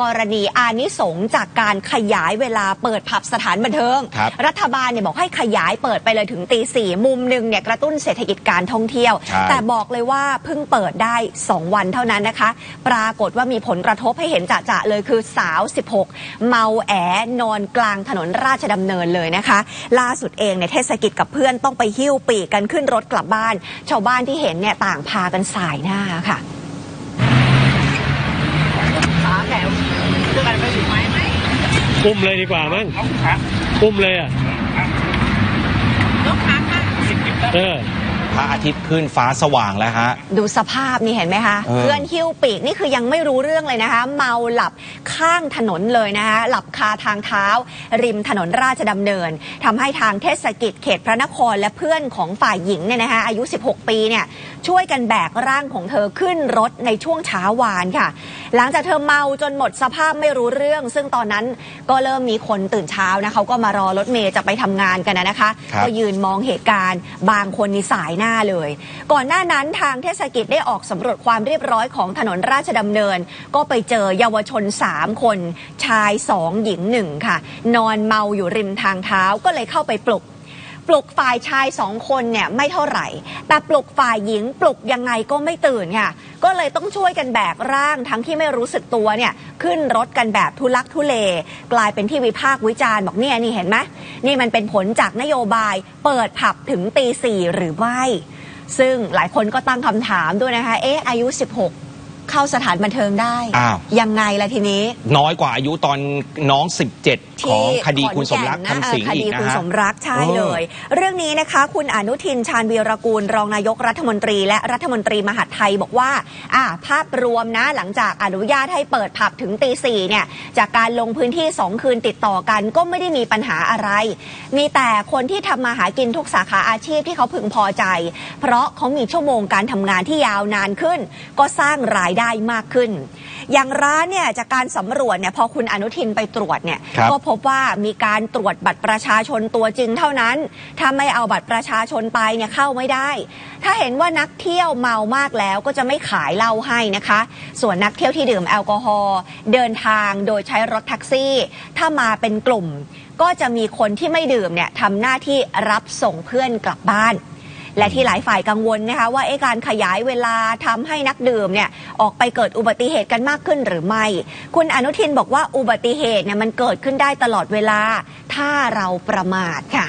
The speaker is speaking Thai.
กรณีอานิสงส์จากการขยายเวลาเปิดผับสถานบันเทิงครับรัฐบาลเนี่ยบอกให้ขยายเปิดไปเลยถึงตีสี่มุมหนึ่งเนี่ยกระตุ้นเศรษฐกิจการท่องเที่ยวใช่แต่บอกเลยว่าเพิ่งเปิดได้ 2 วันเท่านั้นนะคะ ปรากฏว่ามีผลกระทบให้เห็นจะๆเลยคือสาว 16 เมาแอนอนกลางถนนราชดำเนินเลยนะคะ ล่าสุดเองเนี่ยเทศกิจกับเพื่อนต้องไปหิ้วปีกกันขึ้นรถกลับบ้าน ชาวบ้านที่เห็นเนี่ยต่างพากันสายหน้าค่ะ อุ้มเลยดีกว่ามั้งอุ้มเลยอะเออ พระอาทิตย์ขึ้นฟ้าสว่างแล้วฮะ ดูสภาพนี่เห็นไหมคะ เออ เพื่อนหิ้วปีกนี่คือยังไม่รู้เรื่องเลยนะคะ เมาหลับข้างถนนเลยนะคะหลับคาทางเท้า ริมถนนราชดำเนินทำให้ทางเทศกิจเขตพระนครและเพื่อนของฝ่ายหญิงเนี่ยนะคะอายุ 16 ปีเนี่ยช่วยกันแบกร่างของเธอขึ้นรถในช่วงเช้าวานค่ะ หลังจากเธอเมาจนหมดสภาพไม่รู้เรื่อง ซึ่งตอนนั้นก็เริ่มมีคนตื่นเช้านะเขาก็มารอรถเมย์จะไปทำงานกันนะนะคะ ครับ ก็ยืนมองเหตุการณ์บางคนนี่สายหน้าเลย ก่อนหน้านั้นทางเทศกิจได้ออกสำรวจความเรียบร้อยของถนนราชดำเนิน ก็ไปเจอเยาวชน 3 คน ชาย 2 หญิง 1 ค่ะ นอนเมาอยู่ริมทางเท้าก็เลยเข้าไปปลุก ปลุกฝ่ายชายสองคนเนี่ยไม่เท่าไหร่ แต่ปลุกฝ่ายหญิงปลุกยังไงก็ไม่ตื่นค่ะ ก็เลยต้องช่วยกันแบกร่างทั้งที่ไม่รู้สึกตัวเนี่ยขึ้นรถกันแบบทุลักทุเล กลายเป็นที่วิพากษ์วิจารณ์บอกเนี่ยนี่เห็นไหมนี่มันเป็นผลจากนโยบายเปิดผับถึงตีสี่หรือไม่ ซึ่งหลายคนก็ตั้งคำถามด้วยนะคะ เอ๊ะอายุ 16 เข้าสถานบันเทิงได้ อ้าว ยังไงล่ะทีนี้ น้อยกว่าอายุตอนน้อง 17ของคดีคุณสมรักขอนแก่นนะคำสิงเออคอีกดีนะคุณฮะ สมรักใช่เออเลย เรื่องนี้นะคะ คุณอนุทินชาญวีรกูล รองนายกรัฐมนตรี และรัฐมนตรีมหาดไทยบอกว่าอ่า ภาพรวมนะหลังจากอนุญาตให้เปิดผับถึงตีสี่เนี่ย จากการลงพื้นที่ 2 คืนติดต่อกันก็ไม่ได้มีปัญหาอะไร มีแต่คนที่ทำมาหากินทุกสาขาอาชีพที่เขาพึงพอใจ เพราะเขามีชั่วโมงการทำงานที่ยาวนานขึ้น ก็สร้างรายได้มากขึ้น อย่างร้านเนี่ยจากการสำรวจเนี่ยพอคุณอนุทินไปตรวจเนี่ยครับ ก็พบว่ามีการตรวจบัตรประชาชนตัวจริงเท่านั้น ถ้าไม่เอาบัตรประชาชนไปเนี่ยเข้าไม่ได้ ถ้าเห็นว่านักเที่ยวเมามากแล้วก็จะไม่ขายเหล้าให้นะคะ ส่วนนักเที่ยวที่ดื่มแอลกอฮอล์เดินทางโดยใช้รถแท็กซี่ ถ้ามาเป็นกลุ่ม ก็จะมีคนที่ไม่ดื่มเนี่ยทำหน้าที่รับส่งเพื่อนกลับบ้าน และที่หลายฝ่ายกังวลนะคะว่าเอ๊ะการขยายเวลาทำให้นักดื่มเนี่ยออกไปเกิดอุบัติเหตุกันมากขึ้นหรือไม่ คุณอนุทินบอกว่าอุบัติเหตุเนี่ยมันเกิดขึ้นได้ตลอดเวลา ถ้าเราประมาทค่ะ